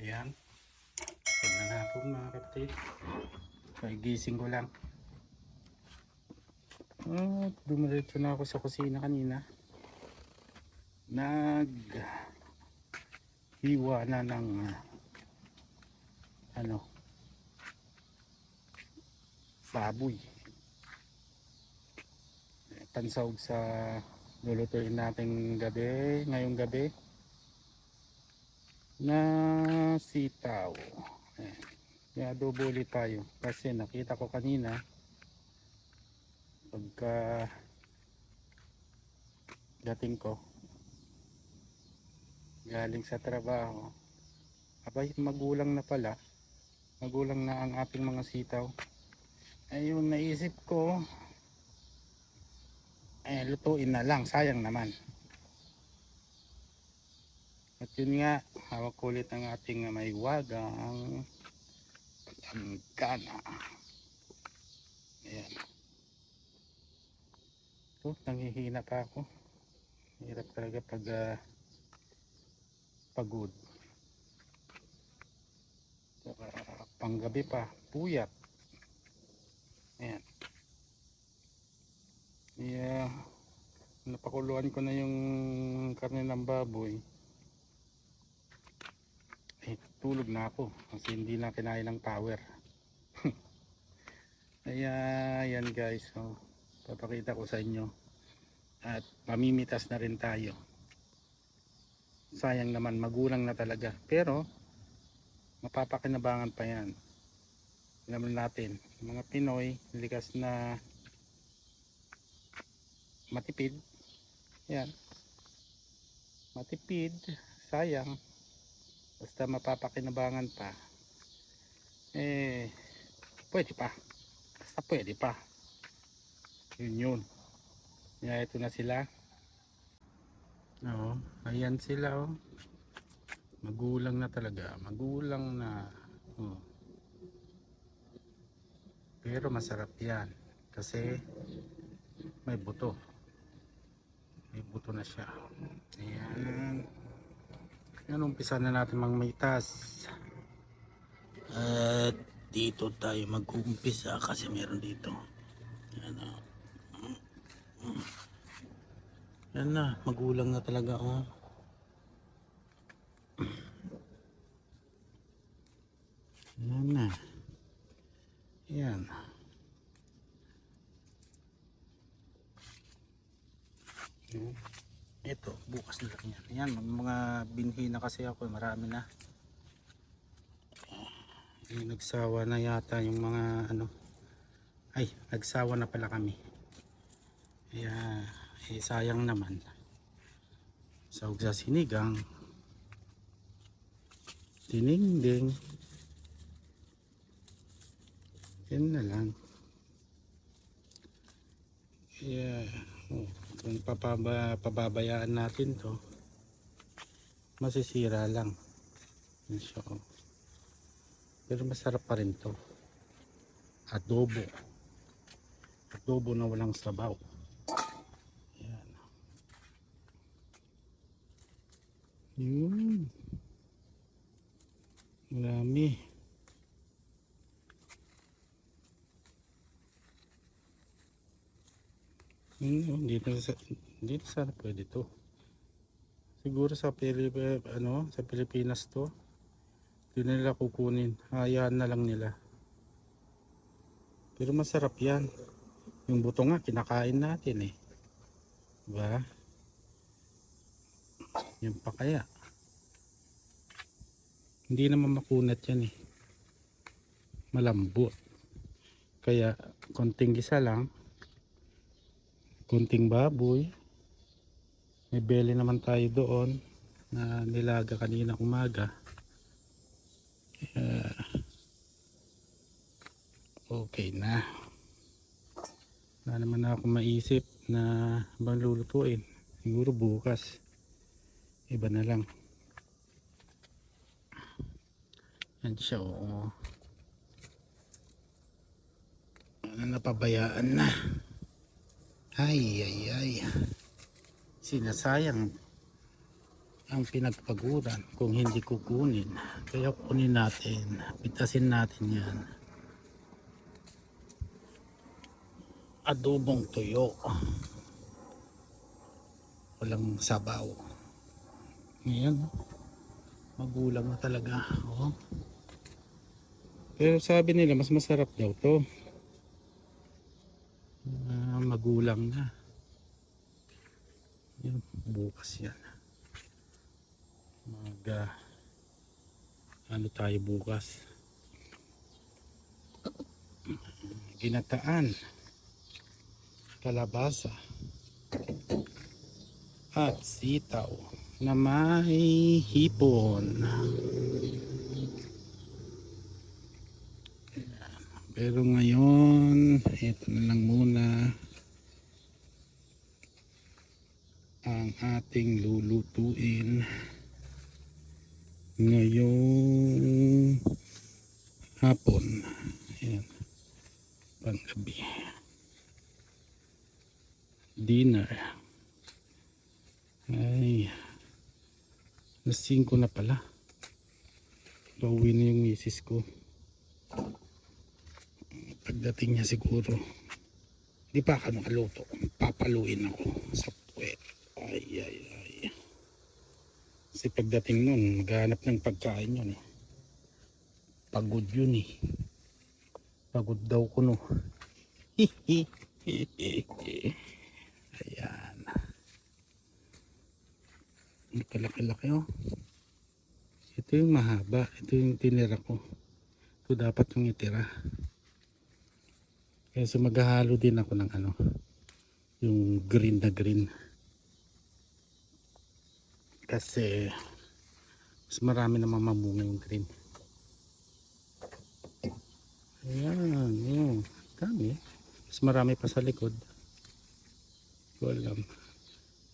Ayan. Gandang hapon mga kapatid. Kagising ko lang. At dumiretso na ako sa kusina kanina. Nag hiwa na ng ah, ano baboy. Pansawag sa lulutuin nating gabi, ngayong gabi na sitaw. Ayan. Kaya adobo ulit tayo. Kasi nakita ko kanina pagka dating ko galing sa trabaho abay magulang na pala magulang na ang ating mga sitaw ay yung naisip ko eh lutuin na lang sayang naman at yun nga, hawak ulit ang ating may wagang palanggana. Ayan. Oh, nanghihina pa ako. Hirap talaga pag ah, pagod. Saka panggabi pa, puyat. Ayan. Yeah, napakuluan ko na yung karne ng baboy tulog na ako kasi hindi na kinain ng power. Kaya guys so, papakita ko sa inyo. At mamimitas na rin tayo. Sayang naman magulang na talaga. Pero mapapakinabangan pa yan. Naman natin mga Pinoy likas na matipid. Yan matipid sayang basta mapapakinabangan pa. Eh pwede pa. Basta pwede pa. Yun yun. Kaya ito na sila. Oo ayan sila oh. Magulang na talaga. Magulang na oh. pero masarap yan. Kasi may buto. May buto na siya. Ayan yan, umpisa na natin magmitas. At dito tayo mag-umpisa kasi meron dito. Yan na. Yan na, magulang na talaga oh. Yan na. Yan. Yan. Ito, bukas na lang yan. Yan, may mga binhi kasi ako, marami na. Eh, nagsawa na yata yung mga ano. Ay, nagsawa na pala kami. Kaya, eh, sayang naman. Sawag sa sinigang. Tiningding. Yan na lang. Yeah. Oh, pababayaan natin to, masisira lang. So, pero masarap pa rin to. Adobo. Adobo na walang sabaw. Yan. Yun. Marami. Hmm, dito sa dito sana pwede to. Siguro sa Pilip ano, sa Pilipinas to. Hindi nila kukunin. Hayaan na lang nila. Pero masarap 'yan. Yung buto nga kinakain natin eh. Diba? Yan pa kaya. Hindi naman makunat yan eh. Malambot. Kaya konting gisa lang kunting baboy may beli naman tayo doon na nilaga kanina umaga. Kaya, okay na. Wala naman ako maisip na bang lulutuin siguro bukas. Iba na lang. Yan siya oo. Napabayaan na. Ay, ay, ay. Sinasayang. ang pinagpaguran kung hindi kukunin. Kaya kunin natin. Pitasin natin yan. Adobong tuyo. Walang sabaw. Ngayon, magulang na talaga. Oh. Pero sabi nila, mas masarap daw to. Ah, magulang na. Bukas yan. Mag, ah, ano tayo bukas? Ginataan. Kalabasa. At sitaw na may hipon. Pero ngayon, ito na lang muna ang ating lulutuin ngayong hapon. Ayan. Panggabi. Dinner. Ay. Alas 5 na pala. Pauwi na yung misis ko. Pagdating niya siguro. Di pa ako nakaluto. Papaluin ako sa. Ay, ay, ay. Kasi pagdating nun, maghanap ng pagkain yun eh. Pagod yun eh. Pagod daw ko no. Ayan. Ang kalaki-laki oh. Ito yung mahaba. Ito yung tinira ko. Ito dapat yung itira. Kaya so maghahalo din ako ng ano. Yung green na green. Kasi mas marami na mamamunga yung green. Ayan, yun. Dami. Mas marami pa sa likod. Hindi ko alam.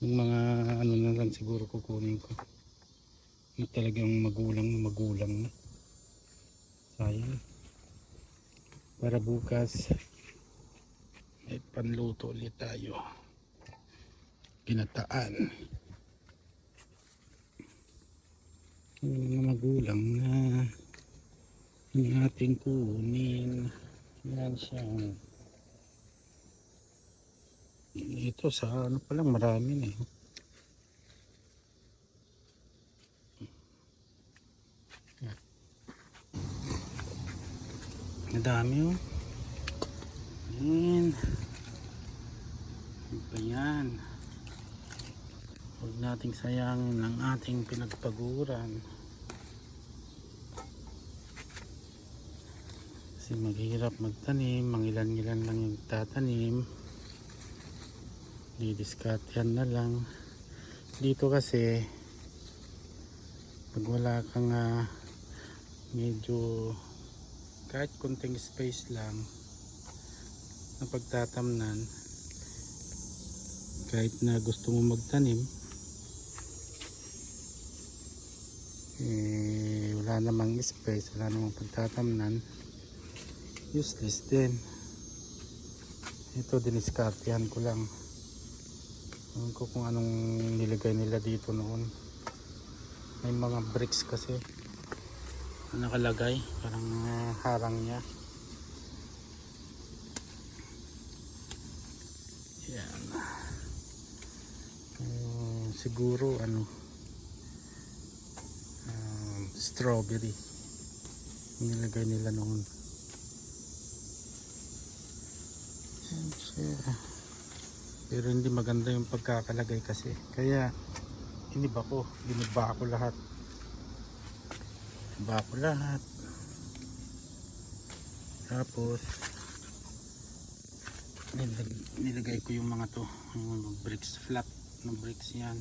Yung mga ano na lang siguro kukunin ko. Yung talagang magulang na magulang na. Sayang. Para bukas may panluto ulit tayo. Ginataan. Yung mga magulang na yung ating kunin. Yan siya. Ito sa ano pa lang marami na eh. Madami oh. Yan. Ano ba yan? Huwag nating sayangin ang ating pinagpaguran. Kasi maghihirap magtanim, mangilan-ngilan lang yung tatanim. Didiskartehan na lang. Dito kasi, pag wala kang ah, medyo kahit konting space lang na pagtatamnan kahit na gusto mo magtanim eh wala namang space wala namang pagtatamnan. Useless din. Ito diniskartehan ko lang. Ewan ko kung anong nilagay nila dito noon. May mga bricks kasi na nakalagay. Parang ah, harang niya. Yan. Ah, siguro ano strawberry. Nilagay nila noon. Pero hindi maganda yung pagkakalagay kasi. Kaya iniba ko. Giniba ko lahat. Iba ko lahat. Tapos nilag nilagay ko yung mga to, yung bricks flat na bricks yan.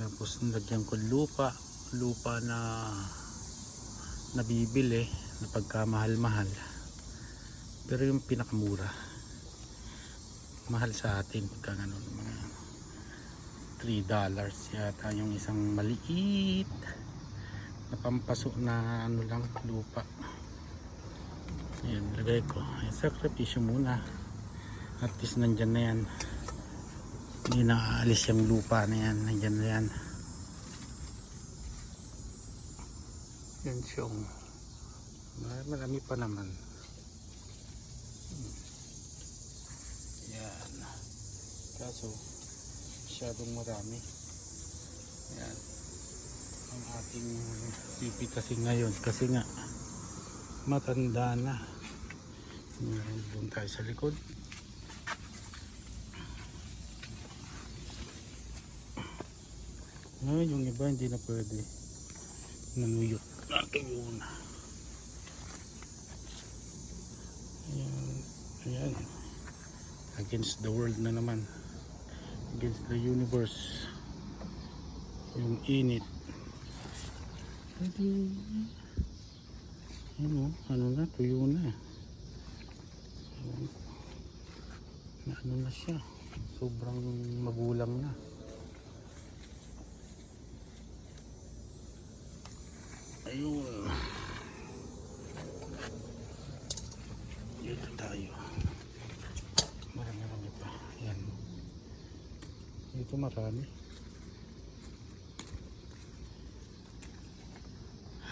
Tapos nilagyan ko lupa, lupa na nabibili na pagkamahal-mahal. Pero yung pinakamura mahal sa atin pagka ganun mga 3 dollars yata yung isang maliit na pampaso na ano lang lupa. Yan lagay ko. Ay sakripisyo muna. At least nandyan na yan Hindi naaalis yung lupa na yan. Nandyan na yan. Yan siyong. Mar- Marami pa naman. Yan. Kaso, masyadong marami. Yan. Ang ating pipi kasi ngayon. Kasi nga, matanda na. Yan, Doon tayo sa likod. Ah, yung iba hindi na pwede. Nanuyot. Natuyo na. Ayan. Ayan. Against the world na naman. Against the universe. Yung init. Pwede. Ano, ano na, tuyo. Na ano na siya. Sobrang magulang na. Ayun. Dito tayo. Marami-rami pa. Yan. Dito marami.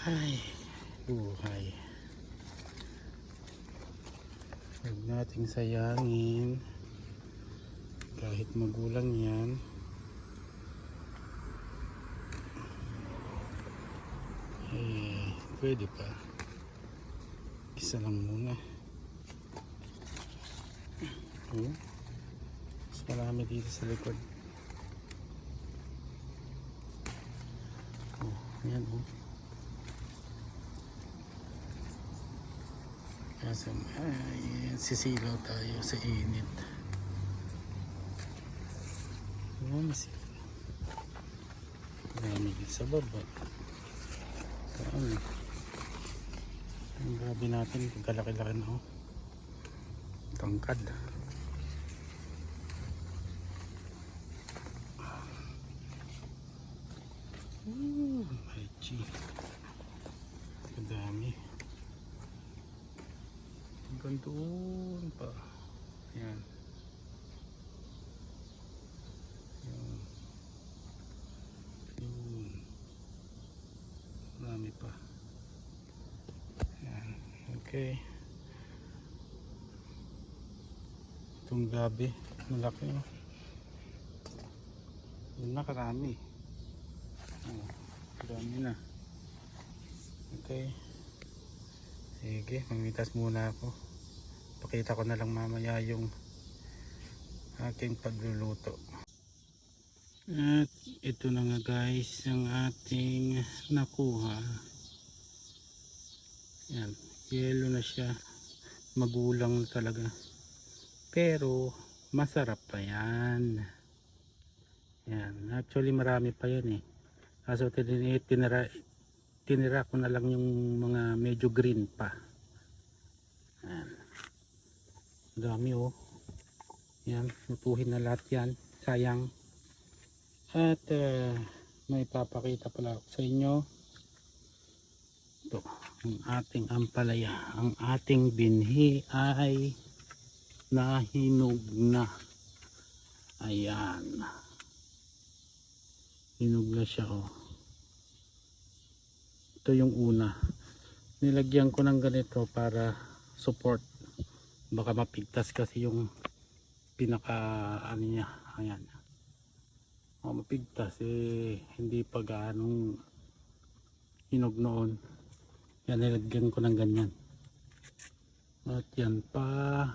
Ay, buhay. Huwag nating sayangin. Kahit magulang yan. Eh, pwede pa. Isa lang muna. Oh. Mas marami dito sa likod. Oh, yan oh. Kaso, ay, sisilaw tayo sa init. Oh, masila. Marami din sa baba. Ano? Ang grabe natin, pagkalaki-laki na oh. Tangkad. Ooh, my G. Kadami. Hanggang doon pa. Yan. Yan. Yun. Marami pa. Okay. Itong gabi. Malaki oh. Yun na karami. Oh, dami na. Okay. Sige, mamitas muna ako. Pakita ko na lang mamaya yung aking pagluluto. At ito na nga guys ang ating nakuha. Yan, yellow na siya. Magulang talaga. Pero masarap pa yan. Yan, actually marami pa yan eh. Kaso tinira, tinira, tinira ko na lang yung mga medyo green pa. Yan. Dami oh. Yan, lutuhin na lahat yan. Sayang. At uh, may papakita pala sa inyo. Ito, ang ating ampalaya. Ang ating binhi ay nahinog na. Ayan. Hinog na siya oh. Ito yung una. Nilagyan ko ng ganito para support. Baka mapigtas kasi yung pinaka ano niya. Ayan. O mapigtas eh hindi pa gaanong hinog noon. Yan nilagyan ko ng ganyan. At yan pa.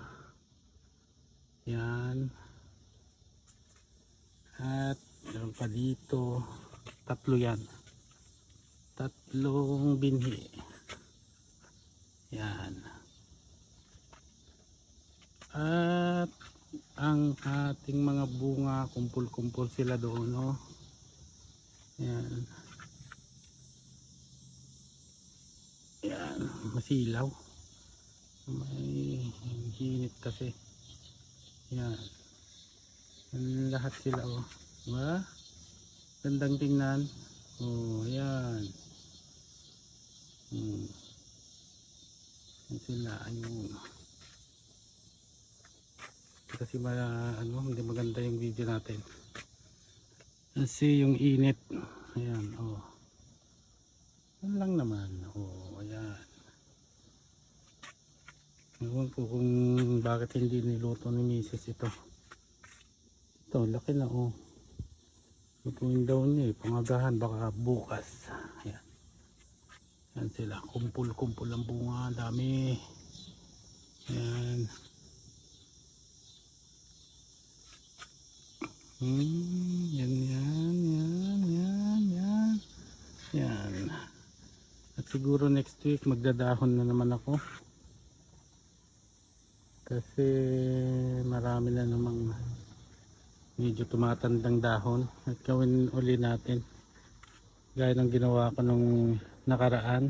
Yan. At meron pa dito. Tatlo yan. Tatlong binhi. Yan. At ang ating mga bunga, kumpul-kumpul sila doon, no? Yan. Yan, masilaw. May hinit kasi. Yan. Yan lahat sila, oh. Diba? Gandang tingnan. Oh, yan. Hmm. Yan sila, ayun. kasi ma, ano, hindi maganda yung video natin. Kasi yung init. Ayan, oh. Yan lang naman. Oh, ayan. Ewan ko kung bakit hindi niluto ni Mrs. ito. Ito, laki na oh. Lutuin daw niya eh. Pangagahan baka bukas. Ayan. Yan sila. Kumpul-kumpul ang bunga. Dami. Ayan. Hmm, yan, yan, yan, yan, yan. Yan. At siguro next week magdadahon na naman ako. Kasi marami na namang medyo tumatandang dahon. At gawin uli natin. Gaya ng ginawa ko nung nakaraan.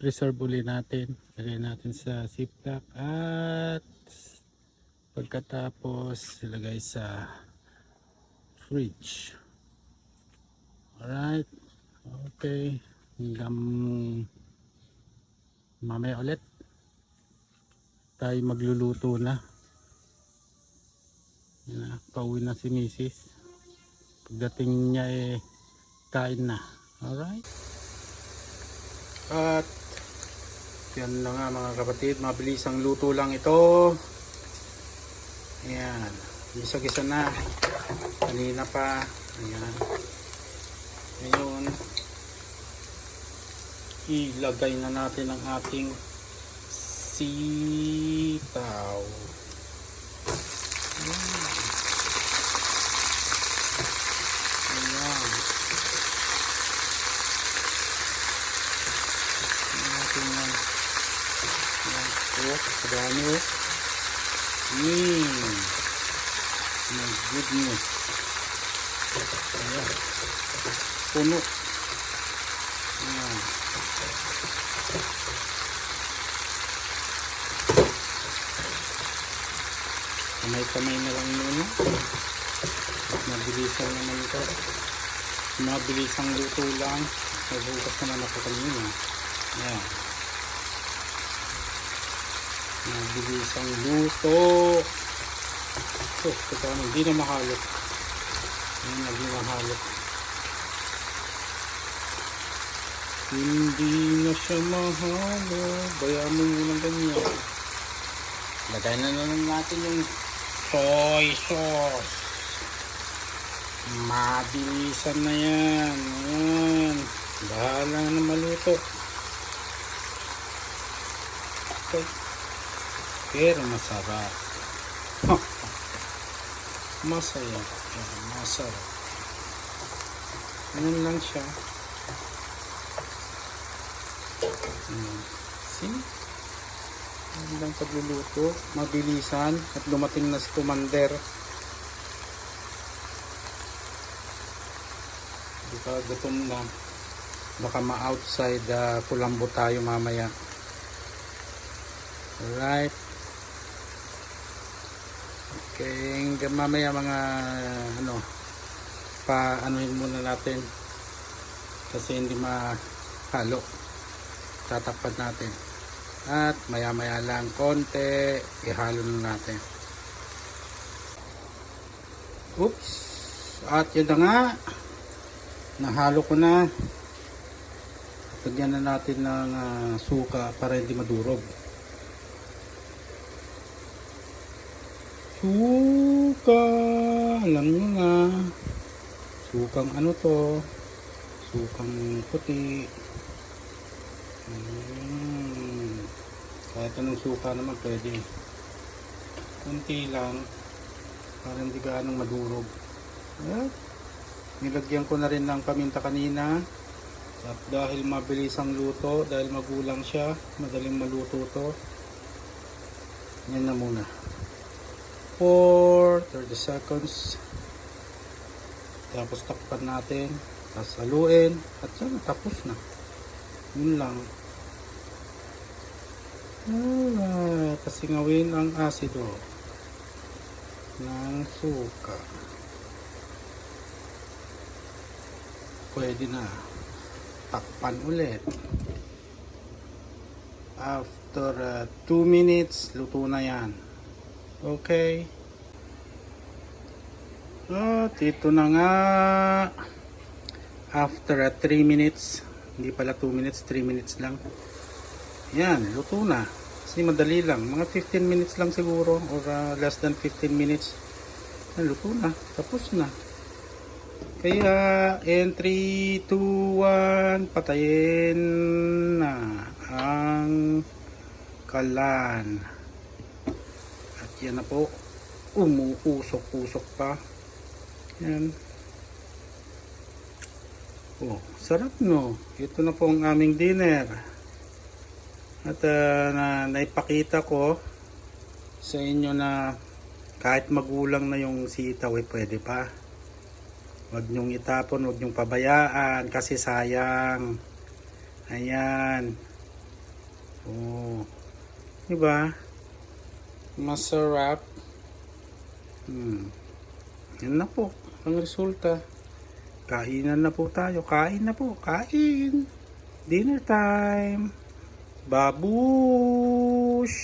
Preserve uli natin. Lagay natin sa ziplock at pagkatapos ilagay sa fridge. Alright. Okay. Hanggang mamaya ulit tayo magluluto na. Yan na, pauwi na si Mrs. Pagdating niya eh, kain na. Alright. At yan na nga mga kapatid, mabilis ang luto lang ito. Ayan. Gisa-gisa na. Kanina pa. Ayan. Ngayon, ilagay na natin ang ating sitaw. Ayan. Ayan. Natin yan. Ayan. Oh, kadami oh. Mmm. My goodness. Ayan. Puno. Ayan. Kamay-kamay na lang muna. Mabilisan naman ito. Mabilisang luto lang. Nagugas naman ako kanina. Ayan. Mabilisang luto. Oh, teka hindi na mahalot. Ayan, hindi mahalot. Hindi na siya mahalo. Bayaan mo muna ganyan. Lagay na naman natin yung soy sauce. Mabilisan na yan. Ayan. Bahala na maluto. Okay. Pero masarap. Masaya. Masarap. Ganun lang siya. Ayan. See? Lang pagluluto, mabilisan at dumating na si Commander. Baka gutom na. Baka ma-outside uh, Kulambo tayo mamaya. Alright. Okay, mamaya mga ano pa anuhin muna natin kasi hindi mahalo tatakpan natin at maya maya lang konti ihalo na natin. Oops. At yun na nga nahalo ko na. Lagyan na natin ng ah, suka para hindi madurog. Suka! Alam nyo na. Sukang ano to? Sukang puti. Mm. Kahit anong suka naman pwede. Kunti lang. Para hindi gaanong madurog. At nilagyan ko na rin ng paminta kanina. At dahil mabilis ang luto, dahil magulang siya, madaling maluto to. Yan na muna. For 30 seconds. Tapos takpan natin. Tapos haluin. At yan, tapos na. Yun lang. Alright. Kasi ngawin ang asido ng suka. Pwede na. Takpan ulit. After 2 minutes, luto na yan. Okay. At ito na nga. After 3 minutes, hindi pala 2 minutes, 3 minutes lang. Yan, luto na. Kasi madali lang. Mga 15 minutes lang siguro or uh, less than 15 minutes. Yan, luto na. Tapos na. Kaya, in 3, 2, 1, patayin na ang kalan. At yan na po, umuusok-usok pa. Yan. Oh, sarap no. Ito na po ang aming dinner. At ah, na, naipakita ko sa inyo na kahit magulang na yung sitaw eh pwede pa. Huwag niyong itapon, huwag niyong pabayaan kasi sayang. Ayan. Oh. Diba? Masarap. Hmm. Yan na po ang resulta. Kainan na po tayo. Kain na po. Kain. Dinner time. Babush.